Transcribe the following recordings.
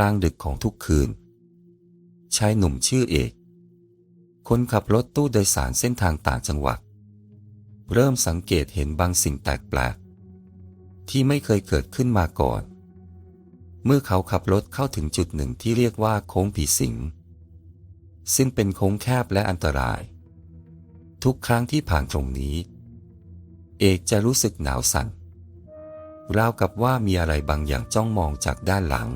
ลางดึกของทุกคืน ชายหนุ่มชื่อเอก คนขับรถตู้โดยสารเส้นทางต่างจังหวัด เริ่มสังเกตเห็นบางสิ่งแปลกๆที่ไม่เคยเกิดขึ้นมาก่อน เมื่อเขาขับรถเข้าถึงจุดหนึ่งที่เรียกว่าโค้งผีสิง ซึ่งเป็นโค้งแคบและอันตราย ทุกครั้งที่ผ่านตรงนี้ เอกจะรู้สึกหนาวสั่นราวกับว่ามีอะไรบางอย่างจ้องมองจากด้านหลัง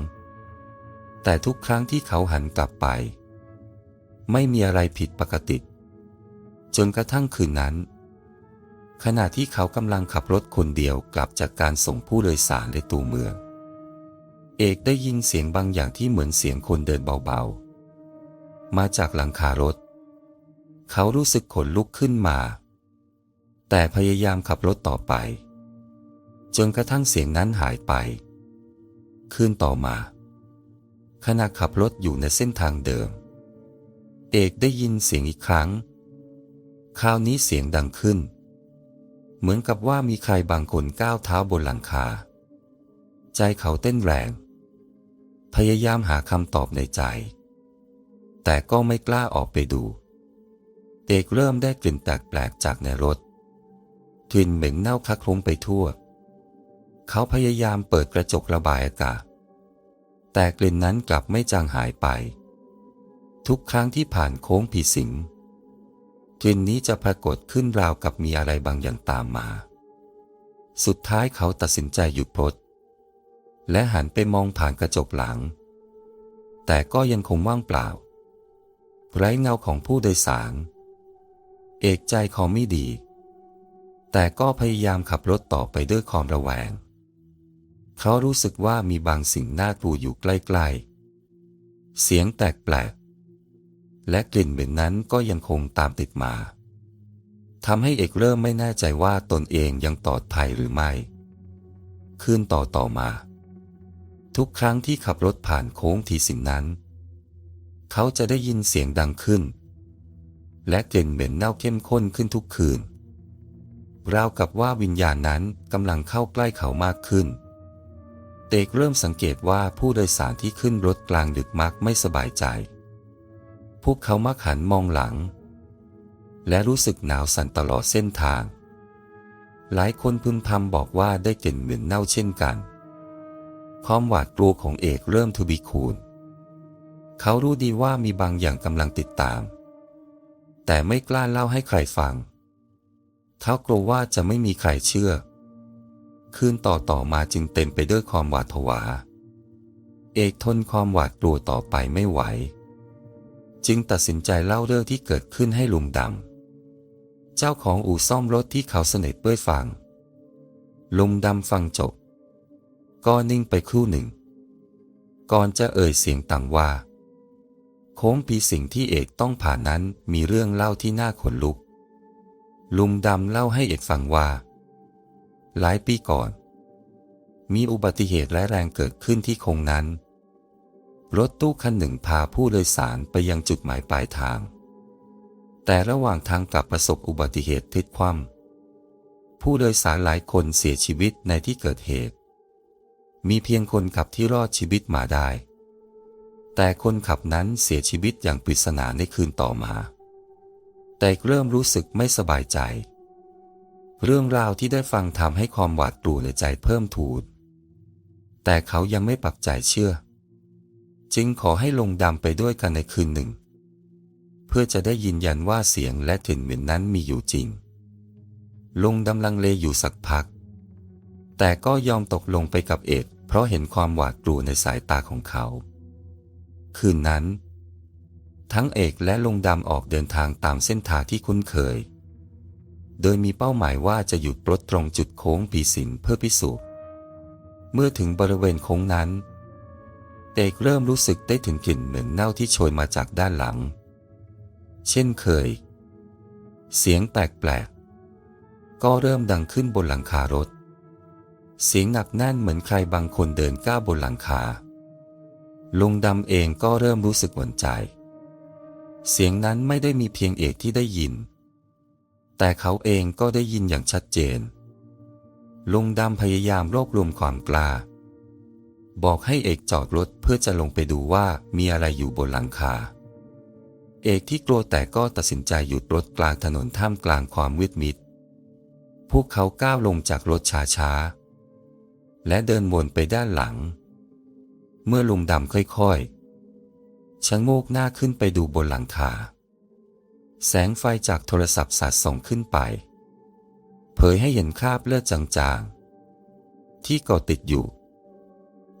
แต่ทุกครั้งที่เขาหันกลับไป ไม่มีอะไรผิดปกติ จนกระทั่งคืนนั้น ขณะที่เขากำลังขับรถคนเดียวกลับจากการส่งผู้โดยสารในตัวเมือง เอกได้ยินเสียงบางอย่างที่เหมือนเสียงคนเดินเบาๆ มาจากหลังคารถ เขารู้สึกขนลุกขึ้นมา แต่พยายามขับรถต่อไป จนกระทั่งเสียงนั้นหายไป คืนต่อมา ขณะขับรถอยู่ในเส้นทางเดิม เอกได้ยินเสียงอีกครั้ง คราวนี้เสียงดังขึ้น เหมือนกับว่ามีใครบางคนก้าวเท้าบนหลังคา ใจเขาเต้นแรง พยายามหาคำตอบในใจ แต่ก็ไม่กล้าออกไปดู เอกเริ่มได้กลิ่นแปลกๆจากในรถกลิ่นเหม็นเน่าคละคลุ้งไปทั่ว เขาพยายามเปิดกระจกระบายอากาศ แต่กลิ่นนั้นกลับไม่จางหายไป ทุกครั้งที่ผ่านโค้งผีสิง กลิ่นนี้จะปรากฏขึ้นราวกับมีอะไรบางอย่างตามมา สุดท้ายเขาตัดสินใจหยุดรถและหันไปมองผ่านกระจกหลัง แต่ก็ยังคงว่างเปล่า ไร้เงาของผู้โดยสาร เอกใจคอไม่ดี แต่ก็พยายามขับรถต่อไปด้วยความระแวง เขารู้สึกว่ามีบางสิ่งน่ากลัวอยู่ใกล้ๆ เสียงแตกแปลก และกลิ่นเหม็นนั้นก็ยังคงตามติดมาทำให้เอกเริ่มไม่แน่ใจว่าตนเองยังปลอดภัยหรือไม่ คืนต่อต่อมา ทุกครั้งที่ขับรถผ่านโค้งทีสิ่งนั้น เขาจะได้ยินเสียงดังขึ้น และกลิ่นเหม็นเน่าเข้มข้นขึ้นทุกคืนราวกับว่าวิญญาณนั้นกำลังเข้าใกล้เขามากขึ้น เตกเริ่มสังเกตว่าผู้โดยสารที่ขึ้นรถกลางดึกมักไม่สบายใจ พวกเขามักหันมองหลัง และรู้สึกหนาวสั่นตลอดเส้นทาง หลายคนพึมพำบอกว่าได้กลิ่นเหม็นเน่าเช่นกัน ความหวาดกลัวของเอกเริ่มทวีคูณ เขารู้ดีว่ามีบางอย่างกำลังติดตาม แต่ไม่กล้าเล่าให้ใครฟัง เขากลัวว่าจะไม่มีใครเชื่อ คืนต่อต่อมาจึงเต็มไปด้วยความหวาดผวา เอกทนความหวาดกลัวต่อไปไม่ไหว จึงตัดสินใจเล่าเรื่องที่เกิดขึ้นให้ลุงดำ เจ้าของอู่ซ่อมรถที่เขาเสนิทเปื้อยฟัง ลุงดำฟังจบ ก็นิ่งไปครู่หนึ่ง ก่อนจะเอ่ยเสียงต่างว่า โค้งปีสิ่งที่เอกต้องผ่านนั้นมีเรื่องเล่าที่น่าขนลุก ลุงดำเล่าให้เอกฟังว่า หลายปีก่อน มีอุบัติเหตุร้ายแรงเกิดขึ้นที่คงนั้น รถตู้คันหนึ่งพาผู้โดยสารไปยังจุดหมายปลายทาง แต่ระหว่างทางกลับประสบอุบัติเหตุพลิกคว่ำผู้โดยสารหลายคนเสียชีวิตในที่เกิดเหตุ มีเพียงคนขับที่รอดชีวิตมาได้ แต่คนขับนั้นเสียชีวิตอย่างปริศนาในคืนต่อมา แต่เริ่มรู้สึกไม่สบายใจ เรื่องราวที่ได้ฟังทำให้ความหวาดกลัวในใจเพิ่มทูนแต่เขายังไม่ปักใจเชื่อ จึงขอให้ลงดำไปด้วยกันในคืนหนึ่ง เพื่อจะได้ยืนยันว่าเสียงและกลิ่นเหม็นนั้นมีอยู่จริง ลงดำลังเลอยู่สักพัก แต่ก็ยอมตกลงไปกับเอกเพราะเห็นความหวาดกลัวในสายตาของเขา คืนนั้น ทั้งเอกและลงดำออกเดินทางตามเส้นทางที่คุ้นเคย โดยมีเป้าหมายว่าจะหยุดรถตรงจุดโค้งปีสิงเพื่อพิสูจน์ เมื่อถึงบริเวณโค้งนั้นเอกเริ่มรู้สึกได้ถึงกลิ่นเหม็นเน่าที่โชยมาจากด้านหลัง เช่นเคย เสียงแปลกๆ ก็เริ่มดังขึ้นบนหลังคารถ เสียงหนักแน่นเหมือนใครบางคนเดินก้าวบนหลังคา ลุงดำเองก็เริ่มรู้สึกหวั่นใจ เสียงนั้นไม่ได้มีเพียงเอกที่ได้ยิน แต่เขาเองก็ได้ยินอย่างชัดเจน ลุงดำพยายามรวบรวมความกล้า บอกให้เอกจอดรถเพื่อจะลงไปดูว่ามีอะไรอยู่บนหลังคา เอกที่กลัวแต่ก็ตัดสินใจหยุดรถกลางถนนท่ามกลางความมืดมิด พวกเขาก้าวลงจากรถช้าๆ และเดินวนไปด้านหลัง เมื่อลุงดำค่อยๆชะโงกหน้าขึ้นไปดูบนหลังคา แสงไฟจากโทรศัพท์สาดส่องขึ้นไป เผยให้เห็นคราบเลือดจางๆ ที่เกาะติดอยู่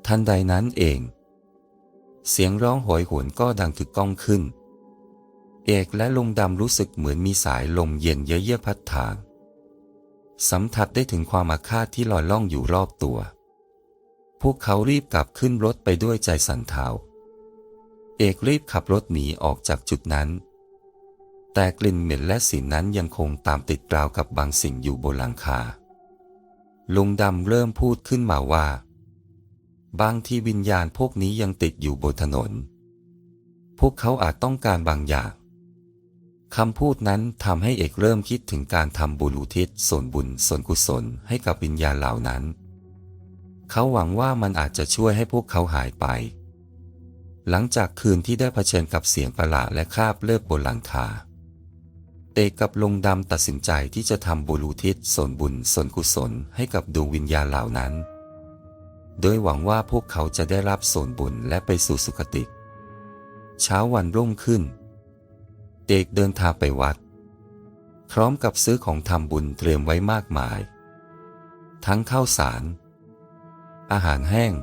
ทันใดนั้นเอง เสียงร้องโหยหวนก็ดังถึกก้องขึ้น เอกและลุงดำรู้สึกเหมือนมีสายลมเย็นเยือกพัดทาง สัมผัสได้ถึงความอาฆาตที่ลอยล่องอยู่รอบตัว พวกเขารีบกลับขึ้นรถไปด้วยใจสั่นเทาเอกรีบขับรถหนีออกจากจุดนั้น แต่กลิ่นเหม็นและสีนั้นยังคงตามติดราวกับบางสิ่งอยู่บนหลังคา ลุงดำเริ่มพูดขึ้นมาว่า บางที่วิญญาณพวกนี้ยังติดอยู่บนถนน พวกเขาอาจต้องการบางอย่างคำพูดนั้นทำให้เอกเริ่มคิดถึงการทำบุญอุทิศส่วนบุญส่วนกุศลให้กับวิญญาณเหล่านั้น เขาหวังว่ามันอาจจะช่วยให้พวกเขาหายไป หลังจากคืนที่ได้เผชิญกับเสียงประหลาดและคราบเลือดบนหลังคา เอกกับลงดำตัดสินใจที่จะทำบุญอุทิศส่วนบุญส่วนกุศลให้กับดวงวิญญาณเหล่านั้น โดยหวังว่าพวกเขาจะได้รับส่วนบุญและไปสู่สุคติ เช้าวันรุ่งขึ้นเอกเดินทางไปวัด พร้อมกับซื้อของทำบุญเตรียมไว้มากมาย ทั้งข้าวสาร อาหารแห้ง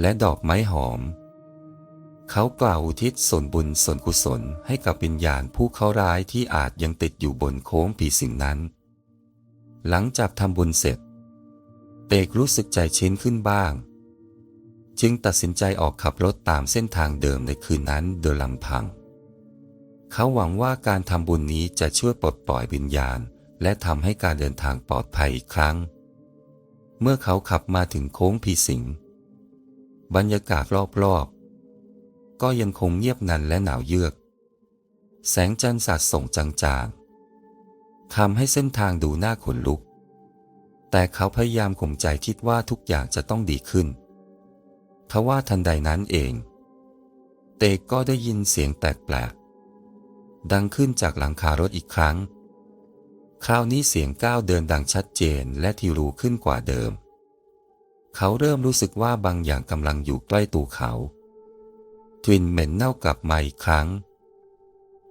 และดอกไม้หอม เขากล่าวอุทิศส่วนบุญส่วนกุศลให้กับวิญญาณผู้เขาร้ายที่อาจยังติดอยู่บนโค้งผีสิงนั้น หลังจากทำบุญเสร็จ เตกรู้สึกใจชื้นขึ้นบ้าง จึงตัดสินใจออกขับรถตามเส้นทางเดิมในคืนนั้นโดยลำพัง เขาหวังว่าการทำบุญนี้จะช่วยปลดปล่อยวิญญาณ และทำให้การเดินทางปลอดภัยอีกครั้ง เมื่อเขาขับมาถึงโค้งผีสิงบรรยากาศรอบๆ ก็ยังคงเงียบงันและหนาวเยือก แสงจันทร์สาดส่องจางๆทำให้เส้นทางดูน่าขนลุก แต่เขาพยายามข่มใจคิดว่าทุกอย่างจะต้องดีขึ้นทว่าทันใดนั้นเอง เตกก็ได้ยินเสียงแปลกๆดังขึ้นจากหลังคารถอีกครั้ง คราวนี้เสียงก้าวเดินดังชัดเจนและทีรูขึ้นกว่าเดิม เขาเริ่มรู้สึกว่าบางอย่างกำลังอยู่ใกล้ตัวเขา ทวินเหม็นเน่ากลับมาอีกครั้ง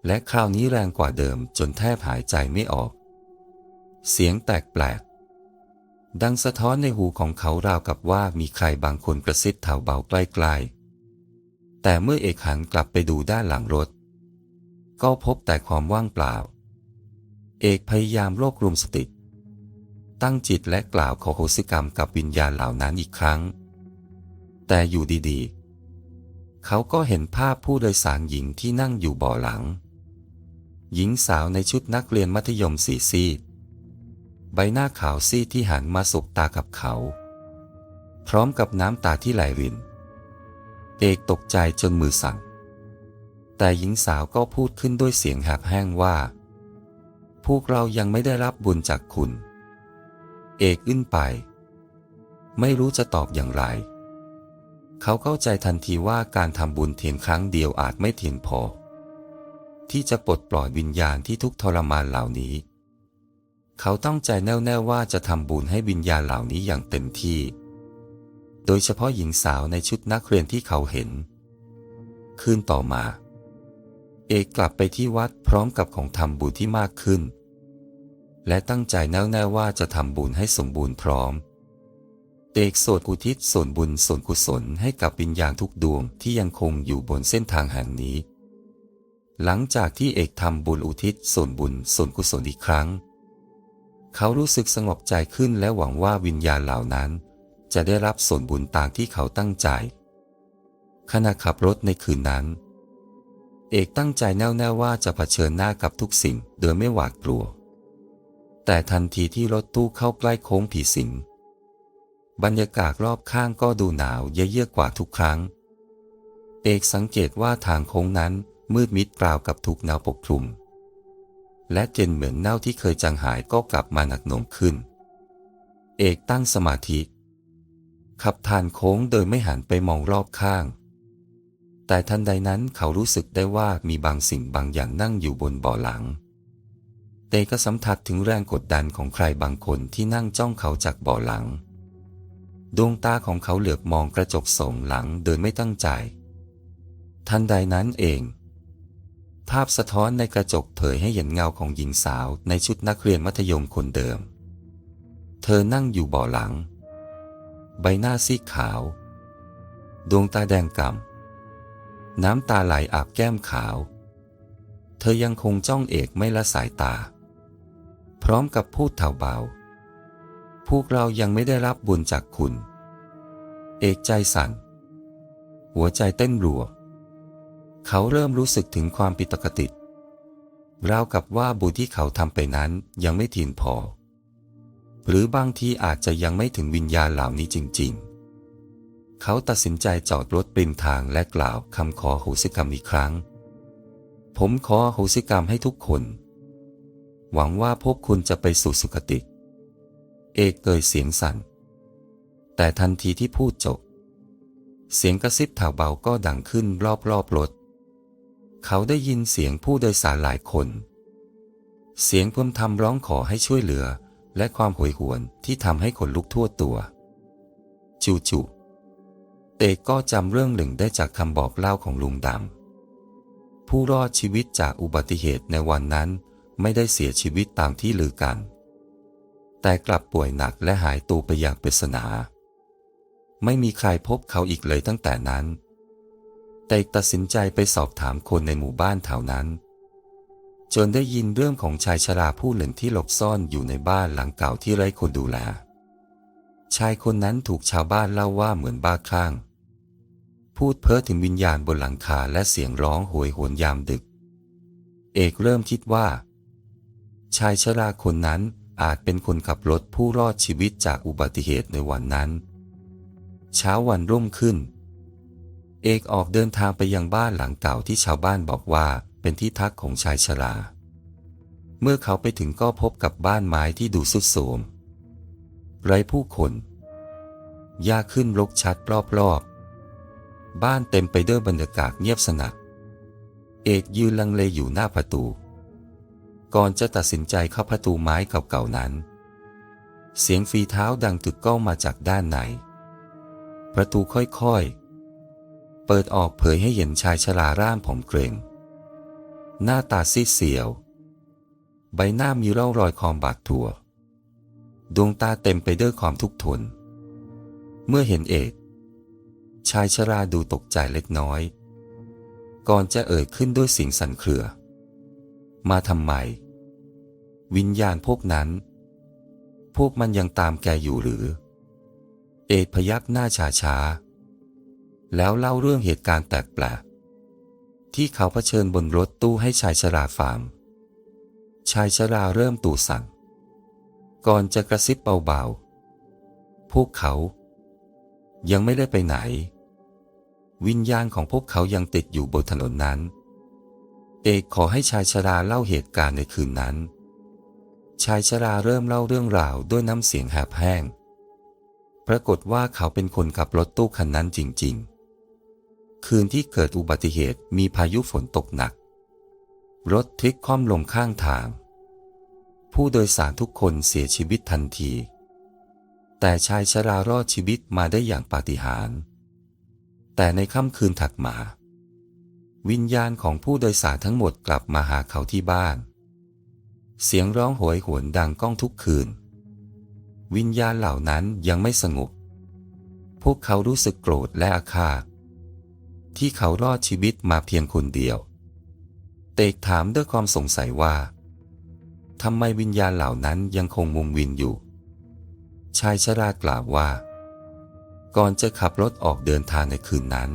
และคราวนี้แรงกว่าเดิมจนแทบหายใจไม่ออก เสียงแตกแปลก ดังสะท้อนในหูของเขาราวกับว่ามีใครบางคนกระซิบเถาเบาใกล้ๆ แต่เมื่อเอกหันกลับไปดูด้านหลังรถ ก็พบแต่ความว่างเปล่า เอกพยายามรวบรวมสติตั้งจิตและกล่าวขอโหสิกรรมกับวิญญาณเหล่านั้นอีกครั้ง แต่อยู่ดีๆ เขาก็เห็นภาพผู้โดยสารหญิงที่นั่งอยู่เบาะหลัง หญิงสาวในชุดนักเรียนมัธยมสีซีด ใบหน้าขาวซีดที่หันมาสบตากับเขา พร้อมกับน้ำตาที่ไหลริน เอกตกใจจนมือสั่นแต่หญิงสาวก็พูดขึ้นด้วยเสียงหักแห้งว่า พวกเรายังไม่ได้รับบุญจากคุณ เอกอึ้นไป ไม่รู้จะตอบอย่างไร เขาเข้าใจทันทีว่าการทำบุญเทียนครั้งเดียวอาจไม่เทียนพอ ที่จะปลดปล่อยวิญญาณที่ทุกทรมานเหล่านี้ เขาต้องใจแน่วแน่ว่าจะทำบุญให้วิญญาณเหล่านี้อย่างเต็มที่ โดยเฉพาะหญิงสาวในชุดนักเรียนที่เขาเห็น คืนต่อมา เอกกลับไปที่วัดพร้อมกับของทำบุญที่มากขึ้น และตั้งใจแน่วแน่ว่าจะทำบุญให้สมบูรณ์พร้อม เอกสวดอุทิศส่วนบุญส่วนกุศลให้กับวิญญาณทุกดวงที่ยังคงอยู่บนเส้นทางแห่งนี้ หลังจากที่เอกทำบุญอุทิศส่วนบุญส่วนกุศลอีกครั้ง เขารู้สึกสงบใจขึ้นและหวังว่าวิญญาณเหล่านั้น จะได้รับส่วนบุญตามที่เขาตั้งใจ ขณะขับรถในคืนนั้น เอกตั้งใจแน่วแน่ว่าจะเผชิญหน้ากับทุกสิ่งโดยไม่หวาดกลัว แต่ทันทีที่รถตู้เข้าใกล้โค้งผีสิง บรรยากาศรอบข้างก็ดูหนาวเยือกกว่าทุกครั้ง เอกสังเกตว่าทางโค้งนั้นมืดมิดราวกับถูกหนาวปกคลุม และเจนเหมือนเน่าที่เคยจางหายก็กลับมาหนักหน่วงขึ้น เอกตั้งสมาธิ ขับทานโค้งโดยไม่หันไปมองรอบข้าง แต่ทันใดนั้นเขารู้สึกได้ว่ามีบางสิ่งบางอย่างนั่งอยู่บนเบาะหลังเตก็สัมผัสถึงแรงกดดันของใครบางคนที่นั่งจ้องเขาจากเบาะหลัง ดวงตาของเขาเหลือบมองกระจกส่งหลังโดยไม่ตั้งใจ ทันใดนั้นเอง ภาพสะท้อนในกระจกเผยให้เห็นเงาของหญิงสาวในชุดนักเรียนมัธยมคนเดิม เธอนั่งอยู่เบาะหลัง ใบหน้าซีดขาว ดวงตาแดงก่ำน้ำตาไหลอาบแก้มขาว เธอยังคงจ้องเอกไม่ละสายตา พร้อมกับพูดเถาเบา พวกเรายังไม่ได้รับบุญจากคุณ เอกใจสั่น หัวใจเต้นรัว เขาเริ่มรู้สึกถึงความผิดปกติราวกับว่าบุญที่เขาทำไปนั้นยังไม่ถิ่นพอ หรือบางทีอาจจะยังไม่ถึงวิญญาณเหล่านี้จริง ๆ เขาตัดสินใจจอดรถริมทางและกล่าวคำขอโหสิกรรมอีกครั้ง ผมขอโหสิกรรมให้ทุกคน หวังว่าพวกคุณจะไปสู่สุคติ เอกเกยเสียงสั่น แต่ทันทีที่พูดจบ เสียงกระซิบถาเบาก็ดังขึ้นรอบๆรถ เขาได้ยินเสียงผู้โดยสารหลายคน เสียงพึมทำร้องขอให้ช่วยเหลือ และความโหยหวนที่ทำให้ขนลุกทั่วตัว จู่ๆเตก็จำเรื่องหนึ่งได้จากคำบอกเล่าของลุงดำผู้รอดชีวิตจากอุบัติเหตุในวันนั้นไม่ได้เสียชีวิตตามที่ลือกัน แต่กลับป่วยหนักและหายตัวไปอย่างปริศนา ไม่มีใครพบเขาอีกเลยตั้งแต่นั้น แต่ตัดสินใจไปสอบถามคนในหมู่บ้านแถวนั้น จนได้ยินเรื่องของชายชราผู้หนึ่งที่หลบซ่อนอยู่ในบ้านหลังเก่าที่ไร้คนดูแล ชายคนนั้นถูกชาวบ้านเล่าว่าเหมือนบ้าคลั่ง พูดเพ้อถึงวิญญาณบนหลังคาและเสียงร้องโหยหวนยามดึก เอกเริ่มคิดว่า ชายชราคนนั้น อาจเป็นคนขับรถผู้รอดชีวิตจากอุบัติเหตุในวันนั้น เช้าวันรุ่งขึ้น เอกออกเดินทางไปยังบ้านหลังเก่าที่ชาวบ้านบอกว่าเป็นที่พักของชายชรา เมื่อเขาไปถึงก็พบกับบ้านไม้ที่ดูสุดโทรมไร้ผู้คนหญ้าขึ้นรกชัดรอบๆ บ้านเต็มไปด้วยบรรยากาศเงียบสงัด เอกยืนลังเลอยู่หน้าประตู ก่อนจะตัดสินใจเข้าประตูไม้เก่าๆนั้น เสียงฝีเท้าดังตึกก้องมาจากด้านใน ประตูค่อยๆ เปิดออกเผยให้เห็นชายชราร่างผมเกรง หน้าตาซีดเสียว ใบหน้ามีร่องรอยความบาดถั่วดวงตาเต็มไปด้วยความทุกข์ทน เมื่อเห็นเอกชายชราดูตกใจเล็กน้อย ก่อนจะเอ่ยขึ้นด้วยเสียงสั่นเครือ มาทำไม วิญญาณพวกนั้น พวกมันยังตามแกอยู่หรือ เอกพยักหน้าชาชาๆแล้วเล่าเรื่องเหตุการณ์แปลกๆที่เขาเผชิญบนรถตู้ให้ชายชราฟังชายชราเริ่มตู่สั่ง ก่อนจะกระซิบเบาๆ พวกเขา ยังไม่ได้ไปไหน วิญญาณของพวกเขายังติดอยู่บนถนนนั้น เอกขอให้ชายชราเล่าเหตุการณ์ในคืนนั้น ชายชราเริ่มเล่าเรื่องราวด้วยน้ำเสียงแหบแห้ง ปรากฏว่าเขาเป็นคนขับรถตู้คันนั้นจริง ๆ คืนที่เกิดอุบัติเหตุมีพายุฝนตกหนัก รถพลิกคว่ำลงข้างทาง ผู้โดยสารทุกคนเสียชีวิตทันที แต่ชายชรารอดชีวิตมาได้อย่างปาฏิหาริย์แต่ในค่ำคืนถัดมา วิญญาณของผู้โดยสารทั้งหมดกลับมาหาเขาที่บ้าน เสียงร้องโหยหวนดังก้องทุกคืน วิญญาณเหล่านั้นยังไม่สงบ พวกเขารู้สึกโกรธและอาฆาต ที่เขารอดชีวิตมาเพียงคนเดียว เตกถามด้วยความสงสัยว่าทำไมวิญญาณเหล่านั้นยังคงมุงวินอยู่ ชายชรากล่าวว่า ก่อนจะขับรถออกเดินทางในคืนนั้น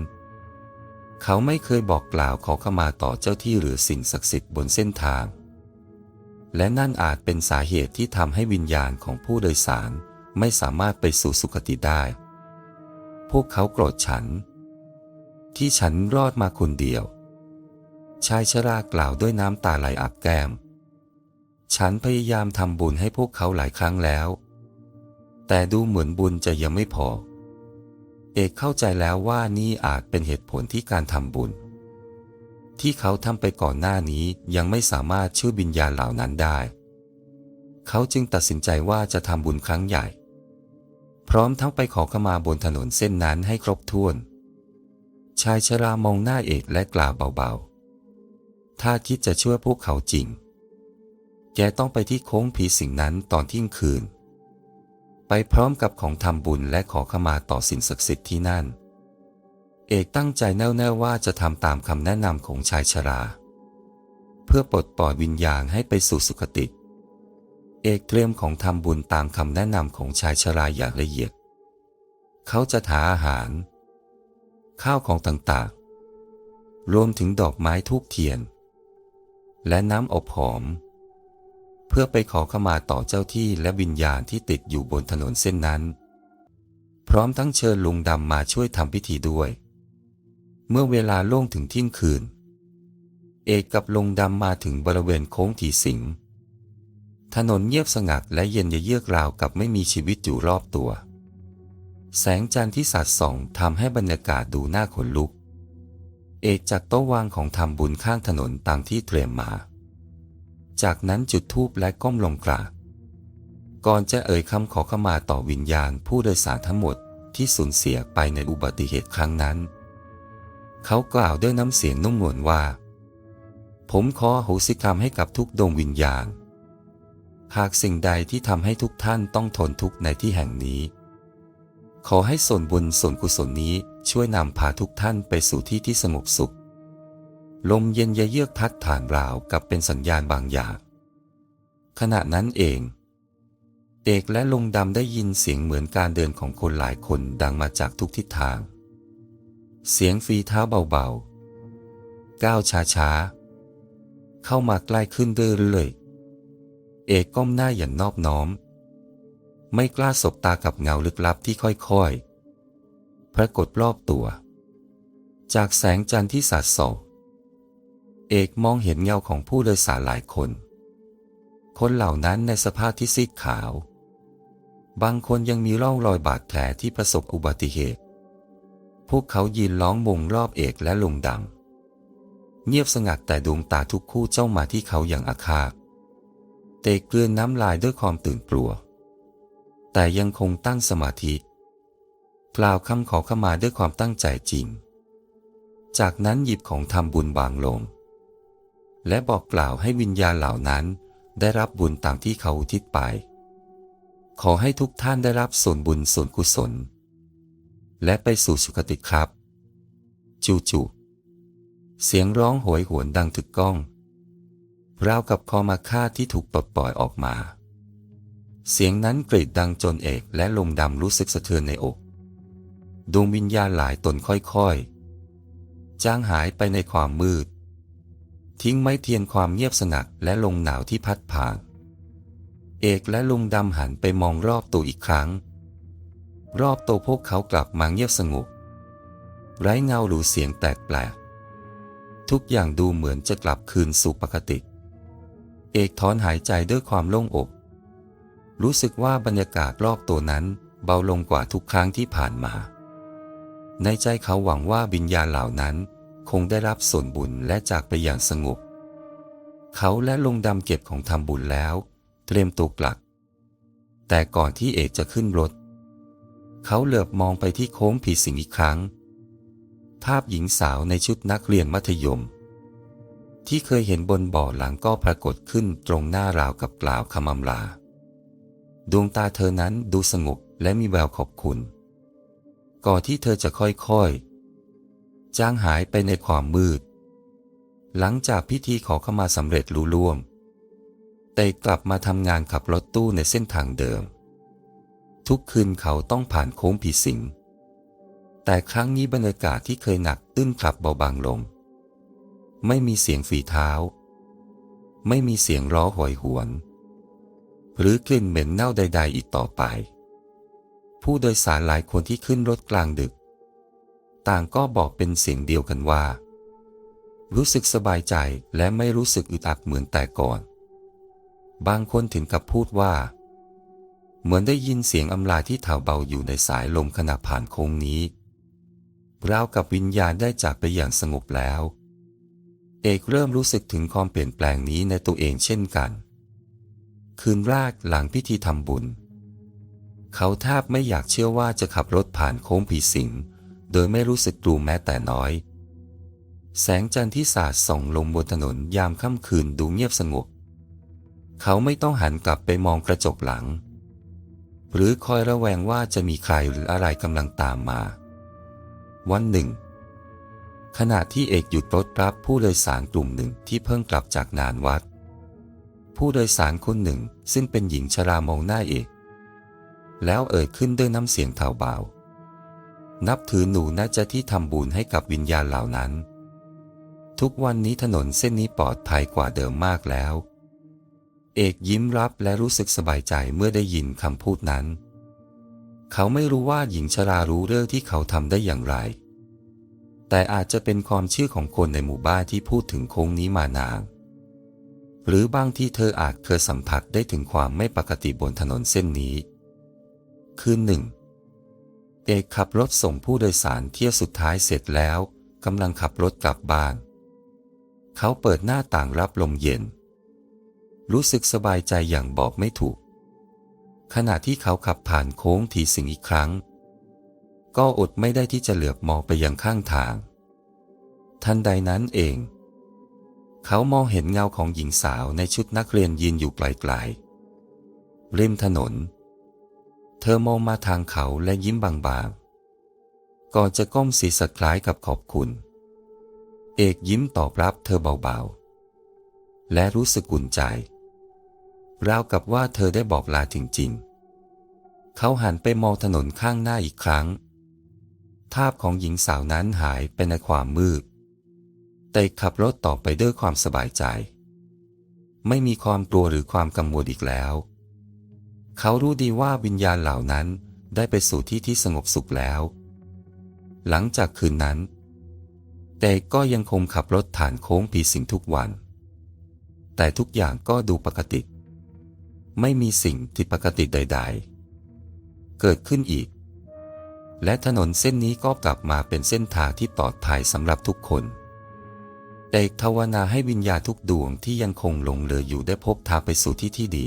เขาไม่เคยบอกกล่าวขอขมาต่อเจ้าที่หรือสิ่งศักดิ์สิทธิ์บนเส้นทาง และนั่นอาจเป็นสาเหตุที่ทำให้วิญญาณของผู้โดยสารไม่สามารถไปสู่สุคติได้ พวกเขาโกรธฉัน ที่ฉันรอดมาคนเดียว ชายชรากล่าวด้วยน้ำตาไหลอาบแก้ม ฉันพยายามทำบุญให้พวกเขาหลายครั้งแล้ว แต่ดูเหมือนบุญจะยังไม่พอ เอกเข้าใจแล้วว่านี่อาจเป็นเหตุผลที่การทำบุญ ที่เขาทำไปก่อนหน้านี้ยังไม่สามารถช่วยวิญญาณเหล่านั้นได้ เขาจึงตัดสินใจว่าจะทำบุญครั้งใหญ่ พร้อมทั้งไปขอขมาบนถนนเส้นนั้นให้ครบถ้วน ชายชรามองหน้าเอกและกล่าวเบาๆ ถ้าคิดจะช่วยพวกเขาจริง แกต้องไปที่โค้งผีสิงนั้นตอนเที่ยงคืน ไปพร้อมกับของทำบุญและขอขมาต่อสิ่งศักดิ์สิทธิ์ที่นั่น เอกตั้งใจแน่วแน่ว่าจะทำตามคำแนะนำของชายชรา เพื่อปลดปล่อยวิญญาณให้ไปสู่สุคติ เอกเตรียมของทำบุญตามคำแนะนำของชายชราอย่างละเอียด เขาจะหาอาหาร ข้าวของต่างๆ รวมถึงดอกไม้ทูบเทียน และน้ำอบหอม เพื่อไปขอขมาต่อเจ้าที่และวิญญาณที่ติดอยู่บนถนนเส้นนั้น พร้อมทั้งเชิญลุงดำมาช่วยทำพิธีด้วย เมื่อเวลาโล่งถึงเที่ยงคืน เอกกับลุงดำมาถึงบริเวณโค้งทีสิงถนนเงียบสงัดและเย็นเยือกราวกับไม่มีชีวิตอยู่รอบตัว แสงจันทร์ที่สาดส่องทำให้บรรยากาศดูน่าขนลุก เอกจากโต๊ะวางของทำบุญข้างถนนตามที่เตรียมมา จากนั้นจุดธูปและก้มลงกราบ ก่อนจะเอ่ยคำขอขมาต่อวิญญาณผู้โดยสารทั้งหมดที่สูญเสียไปในอุบัติเหตุครั้งนั้น เขากล่าวด้วยน้ำเสียงนุ่มนวลว่า ผมขอโหสิกรรมให้กับทุกดวงวิญญาณ หากสิ่งใดที่ทำให้ทุกท่านต้องทนทุกข์ในที่แห่งนี้ ขอให้ส่วนบุญส่วนกุศลนี้ช่วยนำพาทุกท่านไปสู่ที่ที่สงบสุข ลมเย็นเยือกพัดผ่านราวกับเป็นสัญญาณบางอย่าง ขณะนั้นเอง เอกและลุงดำได้ยินเสียงเหมือนการเดินของคนหลายคนดังมาจากทุกทิศทาง เสียงฝีเท้าเบาๆ ก้าวช้าๆ เข้ามาใกล้ขึ้นเรื่อยๆ เอกก้มหน้าอย่างนอบน้อม ไม่กล้าสบตากับเงาลึกลับที่ค่อยๆ ปรากฏรอบตัว จากแสงจันทร์ที่สาดส่อง เอกมองเห็นเงาของผู้โดยสารหลายคน คนเหล่านั้นในสภาพที่ซีดขาว บางคนยังมีร่องรอยบาดแผลที่ประสบอุบัติเหตุ พวกเขายืนล้อมวงรอบเอกและลุงดำ เงียบสงัดแต่ดวงตาทุกคู่เจ้ามาที่เขาอย่างอาฆาต เตะเกลือนน้ำลายด้วยความตื่นกลัว แต่ยังคงตั้งสมาธิ กล่าวคำขอขมาด้วยความตั้งใจจริง จากนั้นหยิบของทำบุญบางลง และบอกกล่าวให้วิญญาณเหล่านั้น ได้รับบุญตามที่เขาอุทิศไป ขอให้ทุกท่านได้รับส่วนบุญส่วนกุศล และไปสู่สุคติครับ จู่ๆเสียงร้องโหยหวนดังถึกก้องราวกับคอมาฆ่าที่ถูกปลดปล่อยออกมา เสียงนั้นกรีดดังจนเอกและลงดำรู้สึกสะเทือนในอกดวงวิญญาณหลายตนค่อยๆ จางหายไปในความมืด ทิ้งไม้เทียนความเงียบสงัดและลมหนาวที่พัดผ่าน เอกและลุงดำหันไปมองรอบตัวอีกครั้ง รอบตัวพวกเขากลับมาเงียบสงบ ไร้เงาหรือเสียงแตกแปลก ทุกอย่างดูเหมือนจะกลับคืนสู่ปกติ เอกถอนหายใจด้วยความโล่งอก รู้สึกว่าบรรยากาศรอบตัวนั้นเบาลงกว่าทุกครั้งที่ผ่านมา ในใจเขาหวังว่าวิญญาณเหล่านั้น คงได้รับส่วนบุญและจากไปอย่างสงบ เขาและลงดำเก็บของทำบุญแล้ว เตรียมตัวกลับ แต่ก่อนที่เอกจะขึ้นรถ เขาเหลือบมองไปที่โค้งผีสิงอีกครั้ง ภาพหญิงสาวในชุดนักเรียนมัธยม ที่เคยเห็นบนบ่อหลังก็ปรากฏขึ้นตรงหน้าราวกับกล่าวคำอำลา ดวงตาเธอนั้นดูสงบและมีแววขอบคุณ ก่อนที่เธอจะค่อยๆ จางหายไปในความมืด หลังจากพิธีขอเข้ามาสำเร็จลุล่วงแต่กลับมาทำงานขับรถตู้ในเส้นทางเดิม ทุกคืนเขาต้องผ่านโค้งผีสิง แต่ครั้งนี้บรรยากาศที่เคยหนักตื้นขับเบาบางลง ไม่มีเสียงฝีเท้า ไม่มีเสียงร้อหอยหวน หรือกลิ่นเหม็นเน่าใด ๆ อีกต่อไป ผู้โดยสารหลายคนที่ขึ้นรถกลางดึก ต่างก็บอกเป็นเสียงเดียวกันว่า รู้สึกสบายใจและไม่รู้สึกอึดอัดเหมือนแต่ก่อน บางคนถึงกับพูดว่า เหมือนได้ยินเสียงอำลาที่แถวเบาอยู่ในสายลมขณะผ่านโค้งนี้ราวกับวิญญาณได้จากไปอย่างสงบแล้ว เอกเริ่มรู้สึกถึงความเปลี่ยนแปลงนี้ในตัวเองเช่นกัน คืนแรกหลังพิธีทำบุญ เขาแทบไม่อยากเชื่อว่าจะขับรถผ่านโค้งผีสิง โดยไม่รู้สึกกลัวแม้แต่น้อย แสงจันทร์ที่สาดส่องลงบนถนนยามค่ำคืนดูเงียบสงบ เขาไม่ต้องหันกลับไปมองกระจกหลัง หรือคอยระแวงว่าจะมีใครหรืออะไรกำลังตามมา วันหนึ่ง ขณะที่เอกหยุดรถรับผู้โดยสารกลุ่มหนึ่งที่เพิ่งกลับจากงานวัด ผู้โดยสารคนหนึ่งซึ่งเป็นหญิงชรามองหน้าเอก แล้วเอ่ยขึ้นด้วยน้ำเสียงเทาเบา นับถือหนูน่าจะที่ทำบุญให้กับวิญญาณเหล่านั้น ทุกวันนี้ถนนเส้นนี้ปลอดภัยกว่าเดิมมากแล้ว เอกยิ้มรับและรู้สึกสบายใจเมื่อได้ยินคำพูดนั้น เขาไม่รู้ว่าหญิงชรารู้เรื่องที่เขาทำได้อย่างไร แต่อาจจะเป็นความเชื่อของคนในหมู่บ้านที่พูดถึงโค้งนี้มานานหรือบางที่เธออาจเคยสัมผัสได้ถึงความไม่ปกติบนถนนเส้นนี้ คืนหนึ่ง เอกขับรถส่งผู้โดยสารเที่ยวสุดท้ายเสร็จแล้วกำลังขับรถกลับบ้าน เขาเปิดหน้าต่างรับลมเย็น รู้สึกสบายใจอย่างบอกไม่ถูก ขณะที่เขาขับผ่านโค้งทีสิงอีกครั้ง ก็อดไม่ได้ที่จะเหลือบมองไปยังข้างทาง ทันใดนั้นเอง เขามองเห็นเงาของหญิงสาวในชุดนักเรียนยืนอยู่ไกลๆริมถนน ธอมองมาทางเขาและยิ้มบางๆ ก่อนจะก้มศีรษะคล้ายกับขอบคุณ เอกยิ้มตอบรับเธอเบาๆ และรู้สึกอุ่นใจ ราวกับว่าเธอได้บอกลาจริงๆ เขาหันไปมองถนนข้างหน้าอีกครั้ง ภาพของหญิงสาวนั้นหายไปในความมืด แต่ขับรถต่อไปด้วยความสบายใจ ไม่มีความกลัวหรือความกังวลอีกแล้ว เขารู้ดีว่าวิญญาณเหล่านั้นได้ไปสู่ที่ที่สงบสุขแล้ว หลังจากคืนนั้น แต่ก็ยังคงขับรถผ่านโค้งผีสิงทุกวัน แต่ทุกอย่างก็ดูปกติ ไม่มีสิ่งที่ปกติใด ๆ เกิดขึ้นอีก และถนนเส้นนี้ก็กลับมาเป็นเส้นทางที่ปลอดภัยสำหรับทุกคนแต่ภาวนาให้วิญญาทุกดวงที่ยังคงหลงเหลืออยู่ได้พบทางไปสู่ที่ที่ดี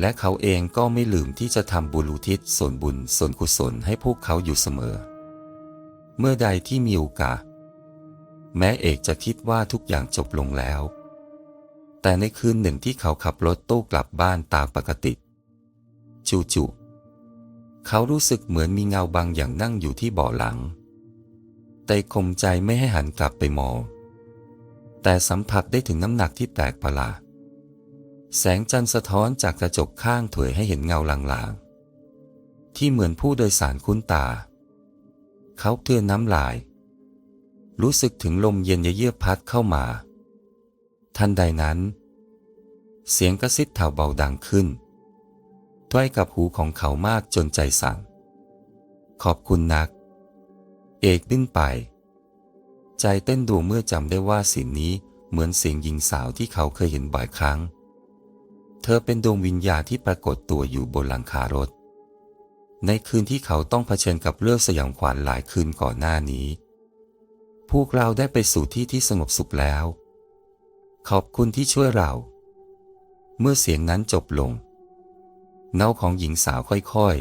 และเขาเองก็ไม่ลืมที่จะทำบุญอุทิศส่วนบุญส่วนกุศลให้พวกเขาอยู่เสมอ เมื่อใดที่มีโอกาส แม้เอกจะคิดว่าทุกอย่างจบลงแล้ว แต่ในคืนหนึ่งที่เขาขับรถตู้กลับบ้านตามปกติ จู่ๆเขารู้สึกเหมือนมีเงาบางอย่างนั่งอยู่ที่เบาะหลัง แต่ข่มใจไม่ให้หันกลับไปมอง แต่สัมผัสได้ถึงน้ำหนักที่แปลกประหลาด แสงจันทร์สะท้อนจากกระจกข้างถวยให้เห็นเงาลางๆ ที่เหมือนผู้โดยสารคุ้นตา เขาเตือนน้ำลาย รู้สึกถึงลมเย็นเยือกพัดเข้ามา ทันใดนั้น เสียงกระซิบแถวเบาดังขึ้นใกล้กับหูของเขามากจนใจสั่นขอบคุณนัก เอกดึงไป ใจเต้นดูเมื่อจำได้ว่าสิ่งนี้เหมือนเสียงหญิงสาวที่เขาเคยเห็นบ่อยครั้ง เธอเป็นดวงวิญญาณที่ปรากฏตัวอยู่บนหลังคารถ ในคืนที่เขาต้องเผชิญกับเรื่องสยองขวัญหลายคืนก่อนหน้านี้ พวกเราได้ไปสู่ที่ที่สงบสุขแล้ว ขอบคุณที่ช่วยเรา เมื่อเสียงนั้นจบลง เงาของหญิงสาวค่อย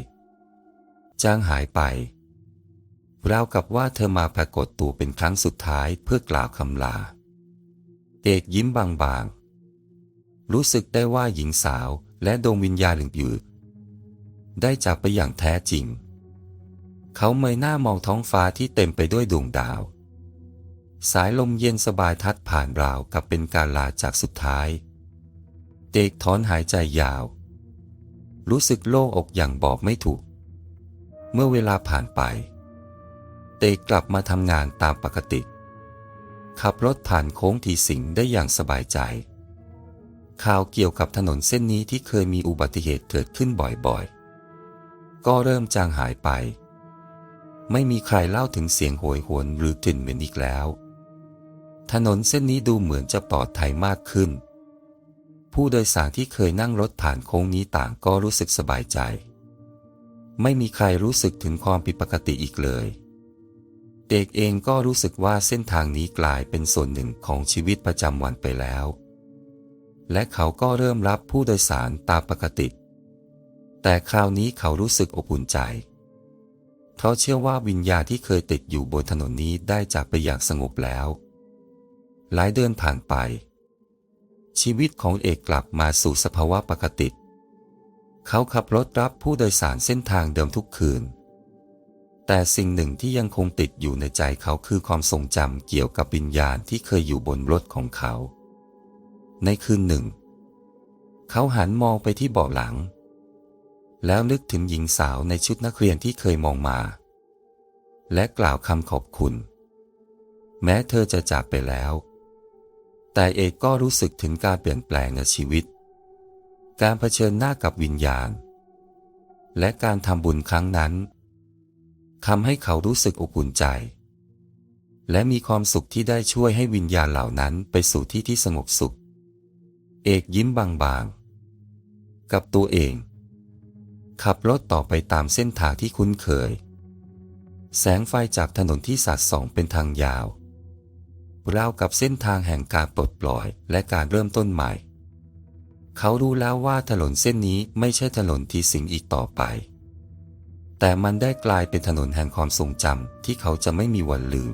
ๆ จางหายไปราวกับว่าเธอมาปรากฏตัวเป็นครั้งสุดท้ายเพื่อกล่าวคำลา เอกยิ้มบางๆ รู้สึกได้ว่าหญิงสาวและดวงวิญญาณอื่นๆได้จากไปอย่างแท้จริง เขาเมยหน้ามองท้องฟ้าที่เต็มไปด้วยดวงดาว สายลมเย็นสบายทัดผ่านราวกับเป็นการลาจากสุดท้าย เด็กถอนหายใจยาว รู้สึกโล่งอกอย่างบอกไม่ถูก เมื่อเวลาผ่านไปเตกลับมาทำงานตามปกติ ขับรถผ่านโค้งทีสิงได้อย่างสบายใจ ข่าวเกี่ยวกับถนนเส้นนี้ที่เคยมีอุบัติเหตุเกิดขึ้นบ่อยๆ ก็เริ่มจางหายไป ไม่มีใครเล่าถึงเสียงโหยหวนหรือกลิ่นเหม็นอีกแล้ว ถนนเส้นนี้ดูเหมือนจะปลอดภัยมากขึ้น ผู้โดยสารที่เคยนั่งรถผ่านโค้งนี้ต่างก็รู้สึกสบายใจ ไม่มีใครรู้สึกถึงความผิดปกติอีกเลยเอกเองก็รู้สึกว่าเส้นทางนี้กลายเป็นส่วนหนึ่งของชีวิตประจำวันไปแล้ว และเขาก็เริ่มรับผู้โดยสารตามปกติ แต่คราวนี้เขารู้สึกอบอุ่นใจเพราเชื่อว่าวิญญาณที่เคยติดอยู่บนถนนนี้ได้จากไปอย่างสงบแล้ว หลายเดือนผ่านไป ชีวิตของเอกกลับมาสู่สภาวะปกติ เขาขับรถรับผู้โดยสารเส้นทางเดิมทุกคืน แต่สิ่งหนึ่งที่ยังคงติดอยู่ในใจเขาคือความทรงจำเกี่ยวกับวิญญาณที่เคยอยู่บนรถของเขา ในคืนหนึ่ง เขาหันมองไปที่เบาะหลัง แล้วนึกถึงหญิงสาวในชุดนักเรียนที่เคยมองมา และกล่าวคำขอบคุณ แม้เธอจะจากไปแล้ว แต่เอกก็รู้สึกถึงการเปลี่ยนแปลงในชีวิต การเผชิญหน้ากับวิญญาณ และการทำบุญครั้งนั้นทำให้เขารู้สึกอบอุ่นใจ และมีความสุขที่ได้ช่วยให้วิญญาณเหล่านั้นไปสู่ที่ที่สงบสุข เอกยิ้มบางๆ กับตัวเอง ขับรถต่อไปตามเส้นทางที่คุ้นเคย แสงไฟจากถนนที่สาดส่องเป็นทางยาวราวกับเส้นทางแห่งการปลดปล่อยและการเริ่มต้นใหม่ เขารู้แล้วว่าถนนเส้นนี้ไม่ใช่ถนนที่สิงอีกต่อไป แต่มันได้กลายเป็นถนนแห่งความทรงจำที่เขาจะไม่มีวันลืม